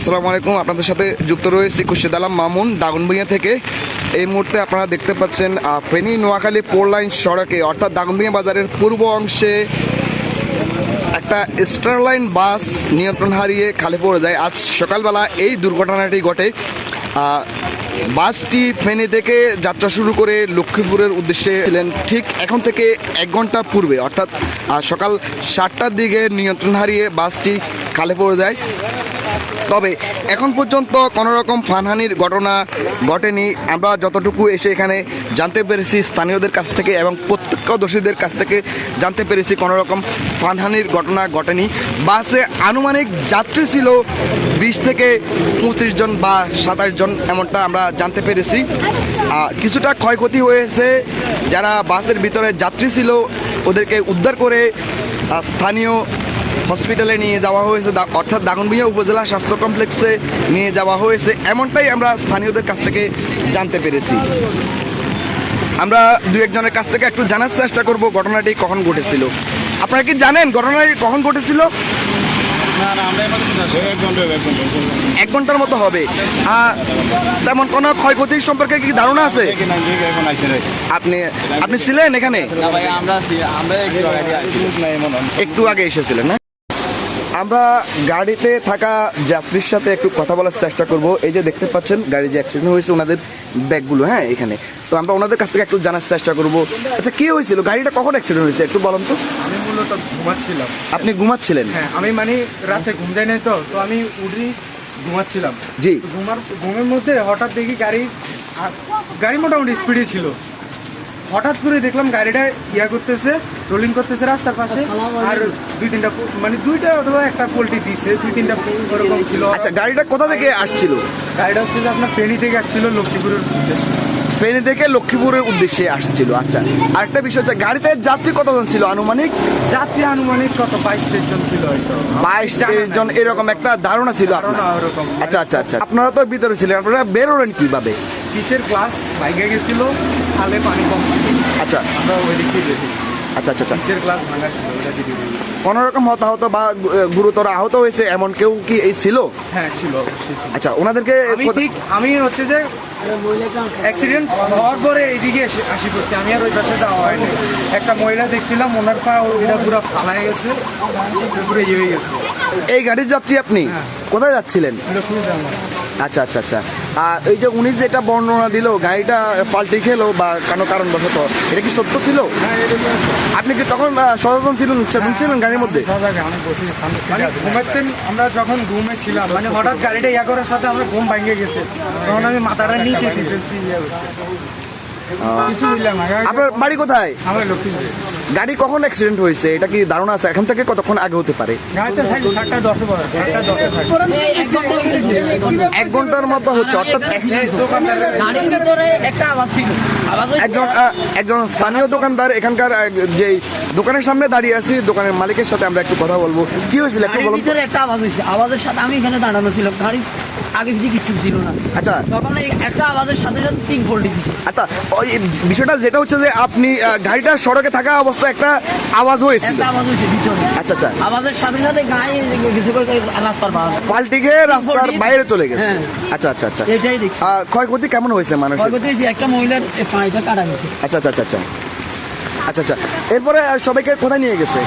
আসসালামু আলাইকুম, আপনাদের সাথে যুক্ত রয়েছে খুরশেদ আলম মামুন, দাগনভূঞা থেকে। এই মুহূর্তে আপনারা দেখতে পাচ্ছেন ফেনি নোয়াখালী ফোর লাইন সড়কে, অর্থাৎ দাগনভূঞা বাজারের পূর্ব অংশে একটা স্টারলাইন বাস নিয়ন্ত্রণ হারিয়ে খালে পড়ে যায়। আজ সকালবেলা এই দুর্ঘটনাটি ঘটে। বাসটি ফেনী থেকে যাত্রা শুরু করে লক্ষ্মীপুরের উদ্দেশ্যে ছিলেন ঠিক এখন থেকে এক ঘণ্টা পূর্বে, অর্থাৎ সকাল সাতটার দিকে নিয়ন্ত্রণ হারিয়ে বাসটি খালে পড়ে যায়। তবে এখন পর্যন্ত কোনো রকম ফানহানির ঘটনা ঘটেনি। আমরা যতটুকু এসে এখানে জানতে পেরেছি স্থানীয়দের কাছ থেকে এবং প্রত্যক্ষদর্শীদের কাছ থেকে জানতে পেরেছি কোনো রকম ফানহানির ঘটনা ঘটেনি। বাসে আনুমানিক যাত্রী ছিল বিশ থেকে পঁচিশ জন বা সাতাশ জন, এমনটা আমরা জানতে পেরেছি। কিছুটা ক্ষয়ক্ষতি হয়েছে। যারা বাসের ভিতরে যাত্রী ছিল, ওদেরকে উদ্ধার করে স্থানীয় হসপিটালে নিয়ে যাওয়া হয়েছে। অর্থাৎ দাগনভূঞা উপজেলা স্বাস্থ্য কমপ্লেক্সে নিয়ে যাওয়া হয়েছে। এমনটাই আমরা স্থানীয়দের কাছ থেকে জানতে পেরেছি। আমরা দু একজনের কাছ থেকে একটু জানার চেষ্টা করব, ঘটনাটি কখন ঘটেছিল। আপনারা কি জানেন ঘটনাটি কখন ঘটেছিল? এক ঘণ্টার মতো হবে। তেমন কোনো ক্ষয়ক্ষতির সম্পর্কে কি ধারণা আছে? আপনি আপনি ছিলেন এখানে? একটু আগে এসেছিলেন না? আমরা গাড়িতে থাকা যাত্রীর সাথে একটু কথা বলার চেষ্টা করব। এই যে দেখতে পাচ্ছেন গাড়ি যে অ্যাক্সিডেন্ট হয়েছে ওনাদের ব্যাগগুলো হ্যাঁ এখানে। তো আমরা ওনাদের কাছ থেকে একটু জানার চেষ্টা করব। আচ্ছা কি হয়েছিল? গাড়িটা কখন অ্যাক্সিডেন্ট হয়েছে? একটু বলুন তো। আমি মূলত ঘুমাচ্ছিলাম। আপনি ঘুমাচ্ছিলেন? হ্যাঁ আমি মানে রাতে ঘুম যায় নাই তো তো আমি উঠি ঘুমাচ্ছিলাম। জি। ঘুমার ঘুমের মধ্যে হঠাৎ দেখি গাড়ি গাড়ি মোটামুটি স্পিডে ছিল। হঠাৎ করে দেখলাম গাড়িটা ইয়া করতেছে রোলিং করতেছে রাস্তার পাশে আর দুই তিনটা মানে দুইটা অথবা একটা পোল্ট্রি দিছে দুই তিনটা ওরকম ছিল। আচ্ছা গাড়িটা কোথা থেকে আসছিল? গাড়িটা হচ্ছে যে আপনার ফেনী থেকে আসছিল লক্ষ্মীপুরের উদ্দেশ্যে। ফেনী থেকে লক্ষ্মীপুরের উদ্দেশ্যে আসছিল। আচ্ছা আরেকটা বিষয় হচ্ছে গাড়িতে যাত্রী কতজন ছিল আনুমানিক? যাত্রী আনুমানিক কত বাইশ তেইশ জন ছিল হয়তো। বাইশ তেইশ জন এরকম একটা ধারণা ছিল আচ্ছা আচ্ছা আচ্ছা আপনারা তো ভিতরে ছিলেন আপনারা বেরোলেন কীভাবে? পিসের ক্লাস বাইকে গেছিল খালে পানি কম। আচ্ছা। আমরা ওই দিক থেকে আচ্ছা আচ্ছা আচ্ছা। ক্লাস ভাঙা ছিল? ওটা দিকে কোনো রকম হতাহত বা গুরুতর আহত হয়েছে এমন কেউ কি এই ছিল? হ্যাঁ ছিল আচ্ছা ওনাদেরকে আমি ঠিক আমি হচ্ছে যে অ্যাক্সিডেন্ট হওয়ার পরে এইদিকে এসে আসি করছি। আমি আর ওই পাশে যাওয়া হয়নি। একটা মহিলা দেখছিলাম ওনার পা ওইটা পুরো ফালাই গেছে পুরো ইয়ে হয়ে গেছে। এই গাড়ির যাত্রী আপনি? কোথায় যাচ্ছিলেন? আচ্ছা আচ্ছা আচ্ছা। আর এই যে উনি যেটা বর্ণনা দিল গাড়িটা পাল্টে খেলো বা কোনো কারণবশত এটা কি সত্য ছিল? আপনি কি তখন সচেতন ছিলেন সচেতন ছিলেন গাড়ির মধ্যে? মানে ঘুমাতেন আমরা যখন ঘুমে ছিলাম মানে হঠাৎ গাড়িটা ইয়া করার সাথে আমরা ঘুম ভাঙে গেছে। তখন আমি মাথাটা নিচে দিয়ে ফেলছি ইয়ে হচ্ছে। কিছু বুঝলাম না আপনার বাড়ি কোথায়? আমার লক্ষ্মী গাড়ি কখন অ্যাক্সিডেন্ট হয়েছে? এটা কি ধারণা আছে? এখন থেকে কতক্ষণ আগে হতে পারে? এক ঘণ্টার মতো হচ্ছে অর্থাৎ একজন একজন স্থানীয় দোকানদার এখানকার যে দোকানের সামনে দাঁড়িয়ে আছি দোকানের মালিকের সাথে আমরা একটু কথা বলব। কি হয়েছিল? একটু বলুন একটা আওয়াজ হয়েছে। আওয়াজের সাথে আমি এখানে দাঁড়ানো ছিলাম। গাড়ি আগে পিছিয়ে ছিল না। আচ্ছা। তখন এই একটা আওয়াজের সাথে সাথে তিন আচ্ছা ওই বিষয়টা যেটা হচ্ছে যে আপনি গাড়িটা সড়কে থাকা অবস্থায় একটা আওয়াজ হয়েছিল। একটা আওয়াজ হয়েছে আচ্ছা আচ্ছা। আওয়াজের সাথে সাথে গায়ে করে রাস্তার পাল্টি বাইরে চলে গেছে। হ্যাঁ। আচ্ছা আচ্ছা আচ্ছা। এটাই দেখছি। ক্ষয়ক্ষতি কেমন হয়েছে ক্ষয়ক্ষতি একটা মহিলার এ পানিটা কাটা গেছে। আচ্ছা আচ্ছা আচ্ছা আচ্ছা। আচ্ছা আচ্ছা। এরপরে সবাইকে কোথায় নিয়ে গিয়ে গেছে